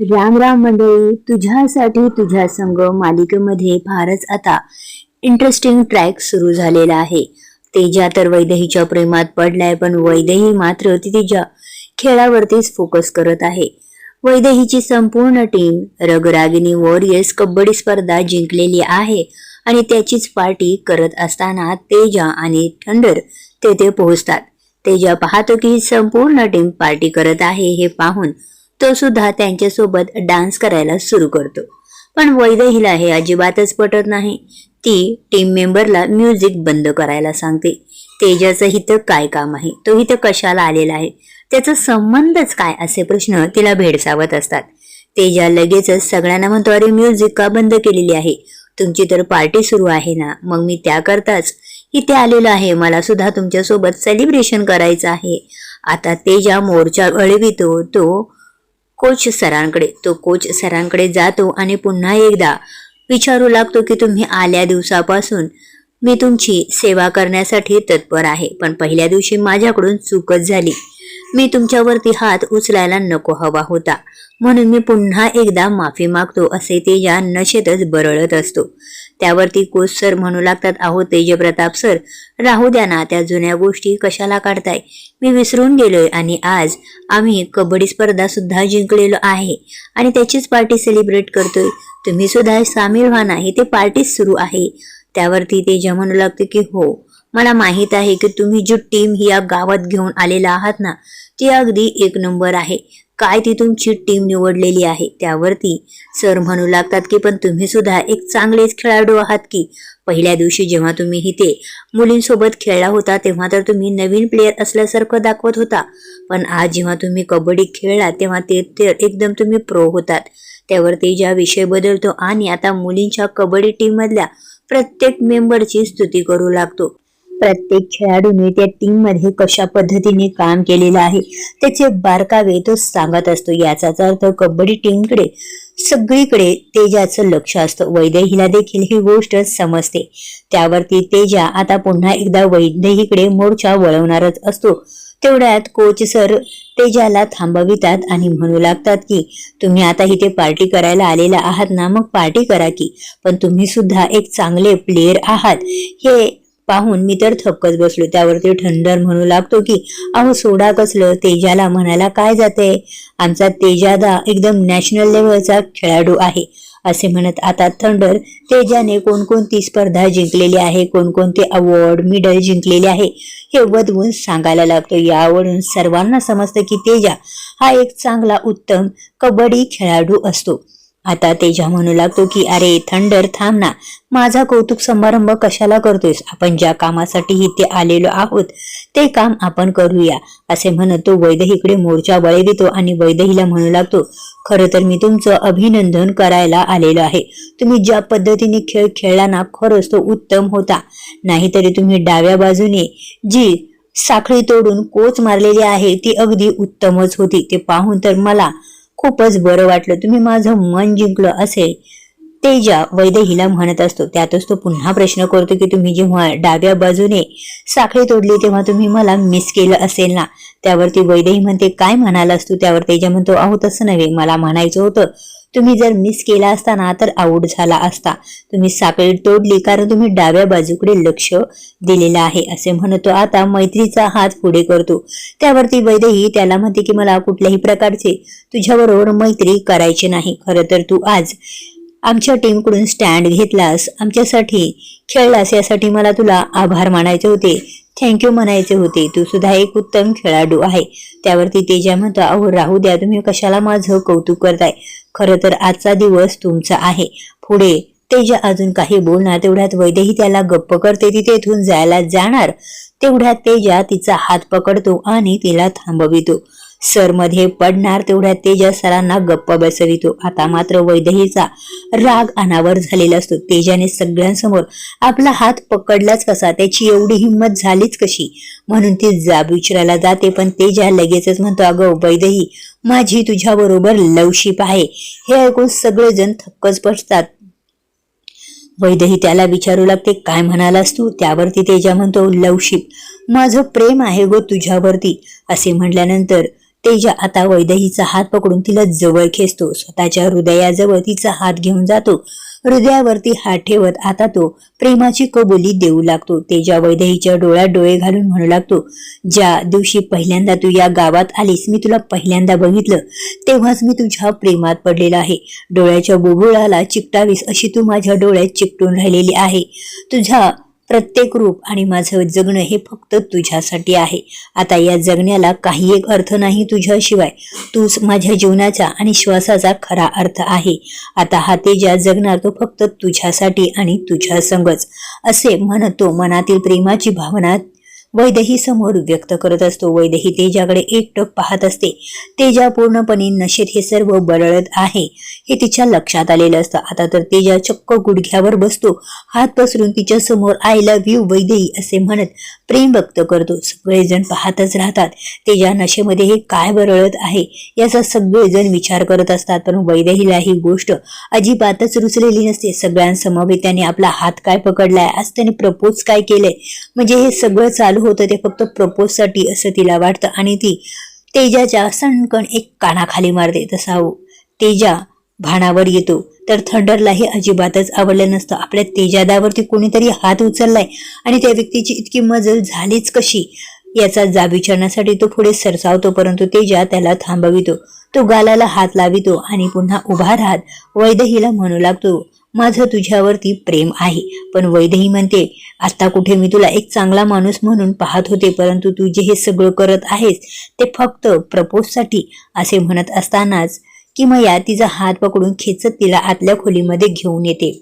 राम राम मंडळी तुझ्यासाठी तुझ्या संग मालिकेमध्ये फारच आता इंटरेस्टिंग ट्रॅक सुरू झालेला आहे. तेजा तर वैदेहीच्या प्रेमात पडलाय पण वैदेही मात्र ती तिच्या खेळावरतीच फोकस करत आहे. वैदेहीची संपूर्ण टीम रगरागिनी वॉरियर्स कबड्डी स्पर्धा जिंकलेली आहे आणि त्याचीच पार्टी करत असताना तेजा आणि थंडर तेथे पोहोचतात. तेजा पाहतो की संपूर्ण टीम पार्टी करत आहे हे पाहून तो सुद्धा त्यांच्यासोबत डान्स करायला सुरू करतो. पण वैदहीला हे अजिबातच पटत नाही. ती टीम मेंबरला म्युझिक बंद करायला सांगते. तेजाचं हिथं काय काम आहे? तो इथं कशाला आलेला आहे? त्याचा संबंधच काय? असे प्रश्न तिला भेडसावत असतात. तेजा लगेचच सगळ्यांना म्हणतो अरे म्युझिक का बंद केलेली आहे? तुमची तर पार्टी सुरू आहे ना? मग मी त्याकरताच इथे आलेलो आहे. मला सुद्धा तुमच्यासोबत सेलिब्रेशन करायचं आहे. आता तेजा मोर्चा अळवितो तो कोच सरांकडे. तो कोच सरांकडे जातो आणि पुन्हा एकदा विचारू लागतो की तुम्ही आल्या दिवसापासून मी तुमची सेवा करण्यासाठी तत्पर आहे. पण पहिल्या दिवशी माझ्याकडून चूकच झाली. मी तुमच्यावरती हात उचलायला नको हवा होता. म्हणून मी पुन्हा एकदा माफी मागतो असे तेजा नशेतच बरळत असतो. त्यावरती कोच सर म्हणू लागतात आहो तेजप्रताप सर राहू द्या ना त्या जुन्या गोष्टी कशाला काढताय? मी विसरून गेलोय आणि आज आम्ही कबड्डी स्पर्धा सुद्धा जिंकलेलो आहे आणि त्याचीच पार्टी सेलिब्रेट करतोय. तुम्ही सुद्धा सामील व्हा नाही ते पार्टीच सुरू आहे. त्यावरती तेजा म्हणू लागते की हो मला माहीत आहे की तुम्ही जी टीम ही या गावात घेऊन आलेला आहात ना ती अगदी एक नंबर आहे. काय ती तुमची टीम निवडलेली आहे त्यावरती सर म्हणू लागतात की पण तुम्ही सुद्धा एक चांगलेच खेळाडू आहात की. पहिल्या दिवशी जेव्हा तुम्ही इथे मुलींसोबत खेळला होता तेव्हा तर तुम्ही नवीन प्लेअर असल्यासारखं दाखवत होता. पण आज जेव्हा तुम्ही कबड्डी खेळला तेव्हा ते ते एकदम तुम्ही प्रो होतात. त्यावरती ज्या विषय बदलतो आणि आता मुलींच्या कबड्डी टीम मधल्या प्रत्येक मेंबरची स्तुती करू लागतो. प्रत्येक खेळाडूने त्या टीममध्ये कशा पद्धतीने काम केलेलं आहे त्याचे बारकावे तो सांगत असतो. याचाच अर्थ कबड्डी टीमकडे सगळीकडे तेजाचं लक्ष असतं. वैदेहीला देखील ही गोष्ट समजते. त्यावरती तेजा आता पुन्हा एकदा वैदेहीकडे मोर्चा वळवणारच असतो. तेवढ्यात कोच सर तेजाला थांबवितात आणि म्हणू लागतात की तुम्ही आता इथे पार्टी करायला आलेला आहात ना मग पार्टी करा की. पण तुम्ही सुद्धा एक चांगले प्लेयर आहात. हे पाहून मी तर थक्कच बसलो. त्यावरती ठंडर म्हणू लागतो की अहो सोडा कसलं? तेजाला म्हणायला काय जाते आमचा तेजादा एकदम नॅशनल लेवलचा खेळाडू आहे असे म्हणत आता थंडर तेजाने कोणकोणती स्पर्धा जिंकलेली आहे कोणकोणते अवॉर्ड मेडल जिंकलेले आहे हे वदवून सांगायला लागतो. यावरून सर्वांना समजतं की तेजा हा एक चांगला उत्तम कबड्डी खेळाडू असतो. आता तेजा म्हणू लागतो की अरे थंडर थांब ना. माझा कौतुक समारंभ कशाला करतोयस? आपण ज्या कामासाठी इथे आलेलो आहोत ते काम आपण करूया असे म्हणत तो वैदहीकडे मोर्चा देतो आणि वैदहीला म्हणू लागतो खरं तर मी तुमचं अभिनंदन करायला आलेलो आहे. तुम्ही ज्या पद्धतीने खेळ खेळला ना खरंच तो उत्तम होता. नाहीतरी तुम्ही डाव्या बाजूने जी साखळी तोडून कोच मारलेली आहे ती अगदी उत्तमच होती. ते पाहून तर मला खूपच बरं वाटलं. तुम्ही माझं मन जिंकलं असेल. तेजा वैदेहीला म्हणत असतो. त्यातच तो पुन्हा प्रश्न करतो की तुम्ही जेव्हा डाव्या बाजूने साखळी तोडली तेव्हा तुम्ही मला मिस केलं असेल ना? त्यावरती वैदेही म्हणते काय म्हणाला असतो त्यावर तेजा म्हणतो अहो तसं नव्हे. मला म्हणायचं होतं तुम्ही जर मिस केला असता ना तर आऊट झाला असता. तुम्ही साखळी तोडली कारण तुम्ही डाव्या बाजूकडे लक्ष दिलेलं आहे असे म्हणतो. आता मैत्रीचा हात पुढे करतो. त्यावरती वैदेही त्याला म्हणते की मला कुठल्याही प्रकारचे तुझ्याबरोबर मैत्री करायची नाही. खरं तर तू आज आमच्या टीमकडून स्टँड घेतलास. आमच्यासाठी खेळलास. यासाठी मला तुला आभार मानायचे होते. थँक्यू म्हणायचे होते. तू सुद्धा एक उत्तम खेळाडू आहे. त्यावरती तेजा म्हणतो अहो राहू द्या. तुम्ही कशाला माझं कौतुक करताय? खरं तर आजचा दिवस तुमचा आहे. पुढे तेजा अजून काही बोलणार तेवढ्यात वैदेही त्याला गप्प करते. ती तेथून जायला जाणार. तेवढ्यात तेजा तिचा हात पकडतो आणि तिला थांबवितो. सरमध्ये पडणार तेवढ्या तेजा सरांना गप्प बसवितो आता मात्र वैदहीचा राग अनावर झालेला असतो. तेजाने सगळ्यांसमोर आपला हात पकडलाच कसा? त्याची एवढी हिंमत झालीच कशी? म्हणून ती जाब विचारायला जाते पण तेजा लगेचच म्हणतो अगं वैदही माझी तुझ्या बरोबर लवशिप आहे. हे ऐकून सगळेजण थक्कच बसतात. वैदही त्याला विचारू लागते काय म्हणालास तू? त्यावरती तेजा म्हणतो लवशिप माझं प्रेम आहे गो तुझ्यावरती. असे म्हटल्यानंतर तेजा आता वैदहीचा हात पकडून तिला जवळ खेचतो. स्वतःच्या हृदयाजवळ तिचा हात घेऊन जातो. हृदयावरती हात ठेवत आता तो प्रेमाची कबुली देऊ लागतो. तेजा वैदहीच्या डोळ्यात डोळे घालून म्हणू लागतो ज्या दिवशी पहिल्यांदा तू या गावात आलीस मी तुला पहिल्यांदा बघितलं. तेव्हाच मी तुझ्या प्रेमात पडलेला आहे. डोळ्याच्या बुबुळाला चिकटावीस अशी तू माझ्या डोळ्यात चिकटून राहिलेली आहे. तुझ्या प्रत्येक रूप आणि माझं जगणं हे फक्त तुझ्यासाठी आहे. आता या जगण्याला काही एक अर्थ नाही तुझ्याशिवाय. तूच माझ्या जीवनाचा आणि श्वासाचा खरा अर्थ आहे. आता हा तेजा जगणार तो फक्त तुझ्यासाठी आणि तुझ्या संगच. असे म्हणतो मनातील प्रेमाची भावना वैदही समोर व्यक्त करत असतो. वैदेही तेजाकडे एकटक पाहत असते. तेजा पूर्णपणे नशेत हे सर्व बरळत आहे. हे तिच्या लक्षात आलेलं असतं. आता तर तेजा चक्क गुडघ्यावर बसतो. हात पसरून तिच्या समोर आय लव्ह यू वैदेही असे म्हणत प्रेम व्यक्त करतो. सगळेजण पाहतच राहतात. तेजा नशेमध्ये हे काय बरळत आहे याचा सगळेजण विचार करत असतात. पण वैदेहीला ही गोष्ट अजिबातच रुचलेली नसते. सगळ्यांसमवेत त्याने आपला हात काय पकडलाय? आज त्याने प्रपोज काय केलंय? म्हणजे हे सगळं चालू होतं ते फक्त प्रपोजसाठी असं तिला वाटतं. आणि ती तेजाच्या सणकण एक कानाखाली मारते. तसा हो, तेजा भाणावर येतो. तर थंडरलाही अजिबातच आवडलं नसतं. आपल्या तेजादावरती कोणीतरी हात उचललाय आणि त्या व्यक्तीची इतकी मजल झालीच कशी? याचा जाब विचारण्यासाठी तो पुढे सरसावतो परंतु तेजा त्याला थांबवितो. तो गालाला हात लावितो आणि पुन्हा उभा राहत वैदहीला म्हणू लागतो माझं तुझ्यावरती प्रेम आहे. पण वैद्यही म्हणते आता कुठे मी तुला एक चांगला माणूस म्हणून पाहत होते परंतु तू जे हे सगळं करत आहेस ते फक्त प्रपोजसाठी असे म्हणत असतानाच किमया तिचा हात पकडून खेचत तिला आतल्या खोलीमध्ये घेऊन येते.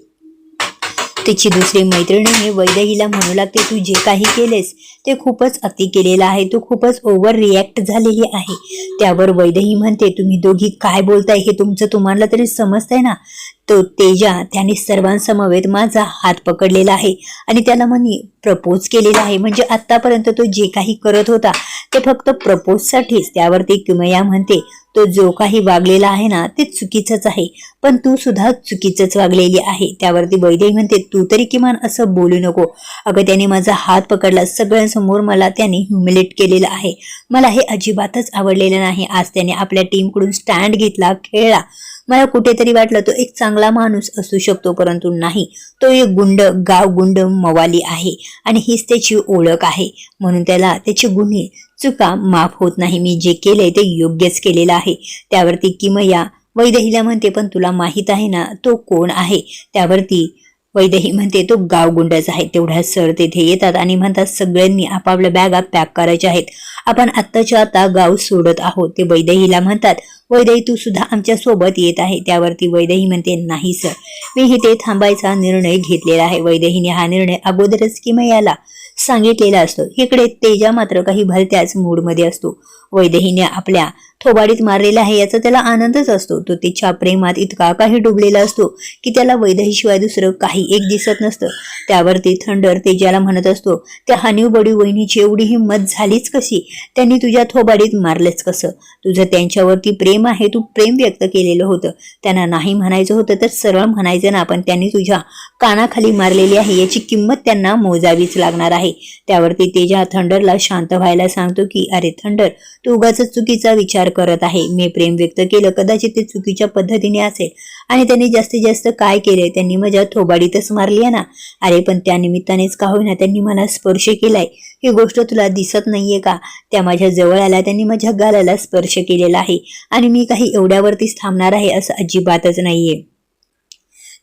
तिची दुसरी मैत्रिणीने वैदहीला म्हणू लागते तू जे काही केलेस ते खूपच अति केलेलं आहे. तू खूपच ओव्हर रिॲक्ट झालेली आहे. त्यावर वैदही म्हणते तुम्ही दोघी काय बोलताय हे तुमचं तुम्हाला तरी समजतंय ना? तो तेजा त्याने सर्वांसमवेत माझा हात पकडलेला आहे. आणि त्याला म्हणे प्रपोज केलेला आहे. म्हणजे आतापर्यंत तो जे काही करत होता ते फक्त प्रपोजसाठीच त्यावरती किमया म्हणते. तो जो काही वागलेला आहे ना ते चुकीचंच आहे. पण तू सुद्धा चुकीचंच वागलेली आहे. त्यावरती बैदेही म्हणते तू तरी किमान असं बोलू नको. अगं त्याने माझा हात पकडला. सगळ्यांसमोर मला त्याने ह्युमिलेट केलेलं आहे. मला हे अजिबातच आवडलेलं नाही. आज त्याने आपल्या टीमकडून स्टँड घेतला खेळला. मला कुठेतरी वाटलं तो एक चांगला माणूस असू शकतो परंतु नाही. तो एक गुंड गाव गुंड मवाली आहे आणि हीच त्याची ओळख आहे. म्हणून त्याला त्याची गुन्हे चुका माफ होत नाही. मी जे केले ते योग्यच केलेलं आहे. त्यावरती किमया वैदहीला म्हणते पण तुला माहीत आहे ना तो कोण आहे? त्यावरती वैदही म्हणते तो गावगुंडच आहे तेवढ्या सर तेथे येतात आणि म्हणतात सगळ्यांनी आपापल्या बॅगा पॅक करायच्या आहेत. आपण आत्ताच्या आता गाव सोडत आहोत. ते वैद्यहीला म्हणतात वैदही तू सुद्धा आमच्यासोबत येत आहे. त्यावरती वैद्यही म्हणते नाही सर. मी इथे थांबायचा निर्णय घेतलेला आहे. वैद्यहीने हा निर्णय अगोदरच किमयाला सांगितलेला असतो. इकडे तेजा मात्र काही भलत्याच मूडमध्ये असतो. वैद्यहीने आपल्या थोबाडीत मारलेला आहे याचा त्याला आनंदच असतो. तो तिच्या प्रेमात इतका काही डुबलेला असतो की त्याला वैदेहीशिवाय दुसरं काही एक दिसत नसतं. त्यावरती थंडर तेजाला म्हणत असतो त्या हानीव बडी वहिनीची एवढी हिंमत झालीच कशी? त्यांनी तुझ्या थोबाडीत मारलेच कसं? तुझं त्यांच्यावरती प्रेम आहे तू प्रेम व्यक्त केलेलं होतं. त्यांना नाही म्हणायचं होतं तर सरळ म्हणायचं ना पण त्यांनी तुझ्या कानाखाली मारलेली आहे याची किंमत त्यांना मोजावीच लागणार आहे. त्यावरती तेजा थंडरला शांत व्हायला सांगतो की अरे थंडर तू उगाच चुकीचा विचार करत आहे. मी प्रेम व्यक्त केलं कदाचित ते चुकीच्या पद्धतीने असेल. आणि त्यांनी जास्तीत जास्त काय केले त्यांनी माझ्या थोबाडीतच मारली आहे ना? अरे पण त्या निमित्तानेच का होईना त्यांनी मला स्पर्श केलाय? ही गोष्ट तुला दिसत नाहीये का? त्या माझ्या जवळ आल्या त्यांनी माझ्या गालाला स्पर्श केलेला आहे. आणि मी काही एवढ्यावरतीच थांबणार आहे असं अजिबातच नाहीये.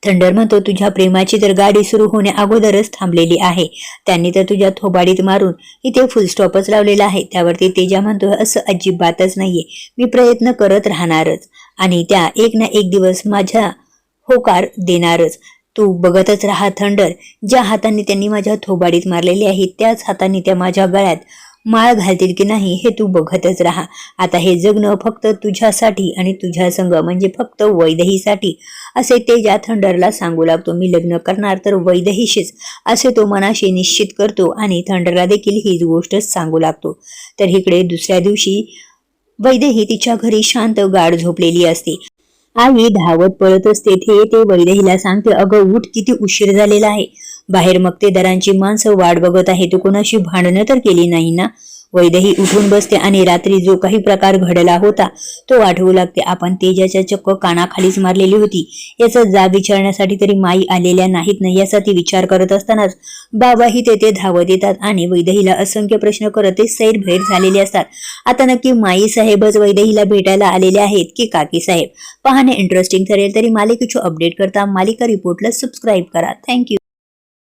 थंडर म्हणतो तुझ्या प्रेमाची तर गाडी सुरू होण्या अगोदरच थांबलेली आहे. त्यांनी तर तुझ्या थोबाडीत मारून इथे फुलस्टॉपच लावलेला आहे. त्यावरती तेजा म्हणतो असं अजिबातच नाहीये. मी प्रयत्न करत राहणारच आणि त्या एक ना एक दिवस माझ्या होकार देणारच. तू बघतच राहा थंडर. ज्या हाताने त्यांनी माझ्या थोबाडीत मारलेली आहे त्याच हाताने त्या माझ्या गळ्यात माळ घालतील की नाही हे तू बघतच राहा. आता हे जगणं फक्त तुझ्यासाठी आणि तुझ्या संग म्हणजे फक्त वैदहीसाठी. असे ते ज्या थंडरला सांगू लागतो मी लग्न करणार तर वैदहीशीच. असे तो मनाशी निश्चित करतो आणि थंडरला देखील हीच गोष्ट सांगू लागतो. तर इकडे दुसऱ्या दिवशी वैदेही तिच्या घरी शांत गाढ झोपलेली असते. आई धावत पळत असते ते ते वैदेहीला सांगते अगं उठ किती उशीर झालेला आहे. बाहेर मक्तेदारांची माणसं वाट बघत आहे तू कोणाशी भांडणं तर केली नाही ना? वैदही उठून बसते आणि रात्री जो काही प्रकार घडला होता तो आठवू लागते. आपण तेजाच्या चक्क कानाखालीच मारलेली होती. याचा जाब विचारण्यासाठी तरी माई आलेल्या नाहीत ना याचा ती विचार करत असतानाच बाबाही तेथे धावत येतात आणि वैदहीला असंख्य प्रश्न करत ते सैरभैर झालेले असतात. आता नक्की माई साहेबच वैदहीला भेटायला आलेले आहेत की काकी साहेब? पाहणे इंटरेस्टिंग ठरेल तरी मालिकेची अपडेट करता मालिका रिपोर्टला सबस्क्राईब करा. थँक्यू